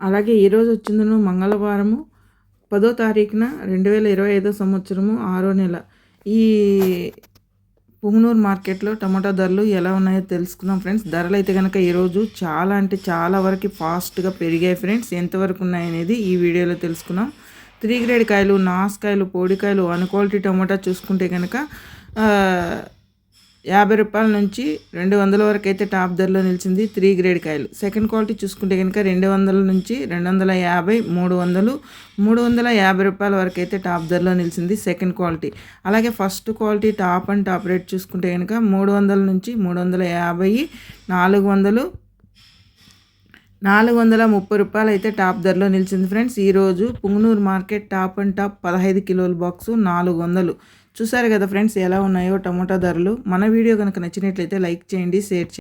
అలాగే ఈరోజు వచ్చిందను మంగళవారము. పదో తారీఖున రెండు వేల ఇరవై ఐదో సంవత్సరము ఆరో నెల. ఈ పుంగనూరు మార్కెట్లో టమాటా ధరలు ఎలా ఉన్నాయో తెలుసుకుందాం ఫ్రెండ్స్. ధరలు అయితే కనుక ఈరోజు చాలా అంటే చాలా వరకు ఫాస్ట్గా పెరిగాయి ఫ్రెండ్స్. ఎంతవరకు ఉన్నాయనేది ఈ వీడియోలో తెలుసుకున్నాం త్రీ గ్రేడ్ కాయలు నాసుకాయలు పొడికాయలు అన్ క్వాలిటీ టమాటా చూసుకుంటే కనుక యాభై రూపాయల నుంచి రెండు వందల వరకు అయితే టాప్ ధరలో నిలిచింది త్రీ గ్రేడ్ కాయలు. సెకండ్ క్వాలిటీ చూసుకుంటే కనుక రెండు వందల నుంచి రెండు వందల యాభై మూడు వందలు మూడు వందల యాభై రూపాయల వరకు అయితే టాప్ ధరలో నిలిచింది సెకండ్ క్వాలిటీ. అలాగే first quality top and top rate చూసుకుంటే కనుక మూడు వందల నుంచి మూడు వందల యాభై నాలుగు వందలు నాలుగు వందల ముప్పై రూపాయలు అయితే టాప్ ధరలో నిలిచింది ఫ్రెండ్స్. ఈరోజు Punganur market top and top పదహైదు కిలోల బాక్సు నాలుగు వందలు. చూసారు కదా ఫ్రెండ్స్ ఎలా ఉన్నాయో టమోటా ధరలు. మన వీడియో కనుక నచ్చినట్లయితే లైక్ చేయండి షేర్ చేయండి.